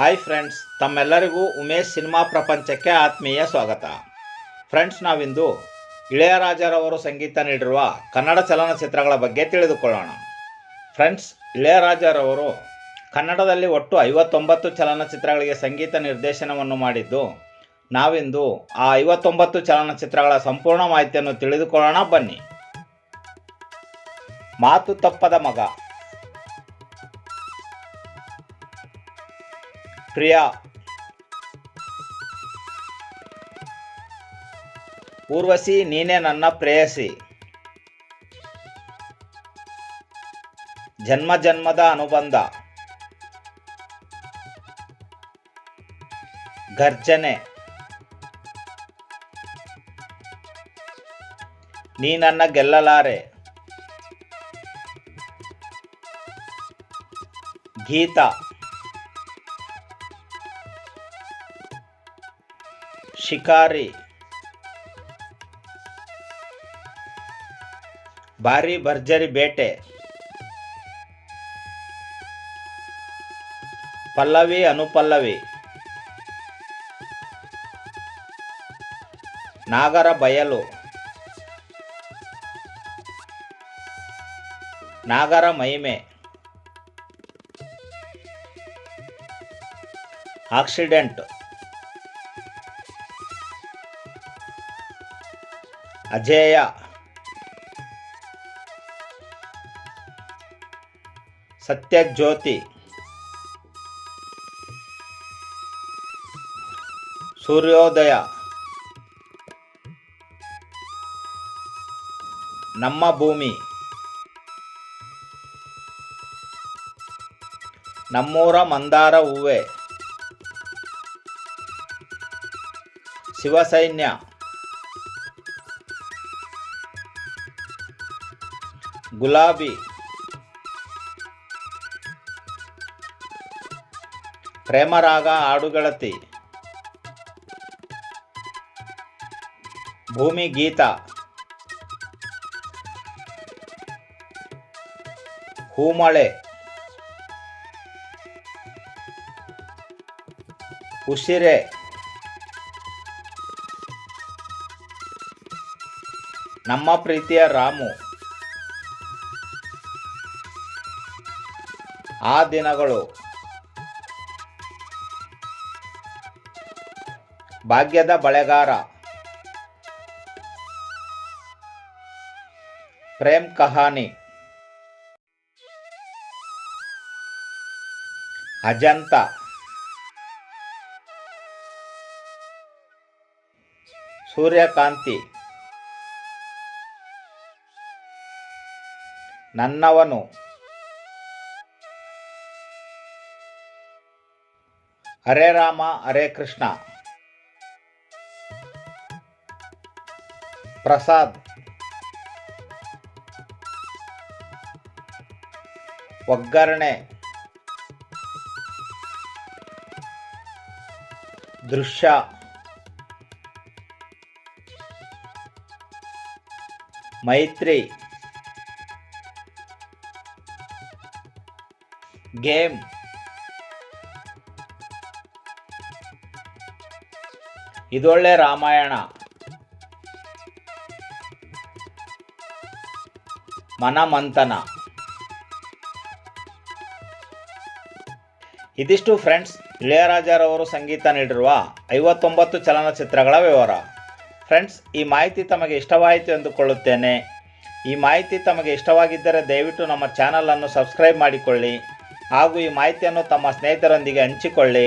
Hi friends ತಮ್ಮೆಲ್ಲರಿಗೂ Umesh cinema ಪ್ರಪಂಚಕ್ಕೆ ಆತ್ಮೀಯ ಸ್ವಾಗತ. ಫ್ರೆಂಡ್ಸ್ ನಾವಿಂದು ಇಳೆಯರಾಜರವರು ಸಂಗೀತ ನೀಡಿರುವ ಕನ್ನಡ ಚಲನಚಿತ್ರಗಳ ಬಗ್ಗೆ ತಿಳಿದುಕೊಳ್ಳೋಣ. ಫ್ರೆಂಡ್ಸ್ ಇಳೆಯರಾಜರವರು ಕನ್ನಡದಲ್ಲಿ ಒಟ್ಟು ಐವತ್ತೊಂಬತ್ತು ಚಲನಚಿತ್ರಗಳಿಗೆ ಸಂಗೀತ ನಿರ್ದೇಶನವನ್ನು ಮಾಡಿದ್ದು, ನಾವಿಂದು ಆ ಐವತ್ತೊಂಬತ್ತು ಚಲನಚಿತ್ರಗಳ ಸಂಪೂರ್ಣ ಮಾಹಿತಿಯನ್ನು ತಿಳಿದುಕೊಳ್ಳೋಣ ಬನ್ನಿ. ಮಾತು ತಪ್ಪದ ಮಗ. ಪ್ರಿಯಾ. ಊರ್ವಶಿ ನೀನೇ ನನ್ನ ಪ್ರೇಯಸಿ. ಜನ್ಮ ಜನ್ಮದ ಅನುಬಂಧ. ಗರ್ಜನೆ. ನೀ ನನ್ನ ಗೆಲ್ಲಲಾರೆ. ಗೀತ. షికారి భారీ భర్జరి బేటే పల్లవి అనుపల్లవి నాగర బయలు నాగర మహిమే ఆక్సిడెంట్ ಅಜೇಯ. ಸತ್ಯಜ್ಯೋತಿ. ಸೂರ್ಯೋದಯ. ನಮ್ಮ ಭೂಮಿ. ನಮ್ಮೂರ ಮಂದಾರ ಹೂವೆ. ಶಿವಸೈನ್ಯ. ಗುಲಾಬಿ. ಪ್ರೇಮರಾಗ ಹಾಡುಗಳತಿ ಭೂಮಿ ಗೀತ. ಹೂಮಳೆ. ಉಸಿರೆ. ನಮ್ಮ ಪ್ರೀತಿಯ ರಾಮು. ಆ ದಿನಗಳು. ಭಾಗ್ಯದ ಬಳೆಗಾರ. ಪ್ರೇಮ್ ಕಹಾನಿ. ಅಜಂತ. ಸೂರ್ಯಕಾಂತಿ. ನನ್ನವನು. ಹರೇ ರಾಮ ಹರೇ ಕೃಷ್ಣ ಪ್ರಸಾದ್ ಒಗ್ಗರಣೆ ದೃಶ್ಯ ಮೈತ್ರಿ ಗೇಮ್ ಇದೊಳ್ಳೆ ರಾಮಾಯಣ. ಮನಮಂಥನ. ಇದಿಷ್ಟು ಫ್ರೆಂಡ್ಸ್, ಇಳೆಯರಾಜರವರು ಸಂಗೀತ ನೀಡಿರುವ ಐವತ್ತೊಂಬತ್ತು ಚಲನಚಿತ್ರಗಳ ವಿವರ. ಫ್ರೆಂಡ್ಸ್, ಈ ಮಾಹಿತಿ ತಮಗೆ ಇಷ್ಟವಾಯಿತು ಎಂದುಕೊಳ್ಳುತ್ತೇನೆ. ಈ ಮಾಹಿತಿ ತಮಗೆ ಇಷ್ಟವಾಗಿದ್ದರೆ ದಯವಿಟ್ಟು ನಮ್ಮ ಚಾನಲನ್ನು ಸಬ್ಸ್ಕ್ರೈಬ್ ಮಾಡಿಕೊಳ್ಳಿ ಹಾಗೂ ಈ ಮಾಹಿತಿಯನ್ನು ತಮ್ಮ ಸ್ನೇಹಿತರೊಂದಿಗೆ ಹಂಚಿಕೊಳ್ಳಿ.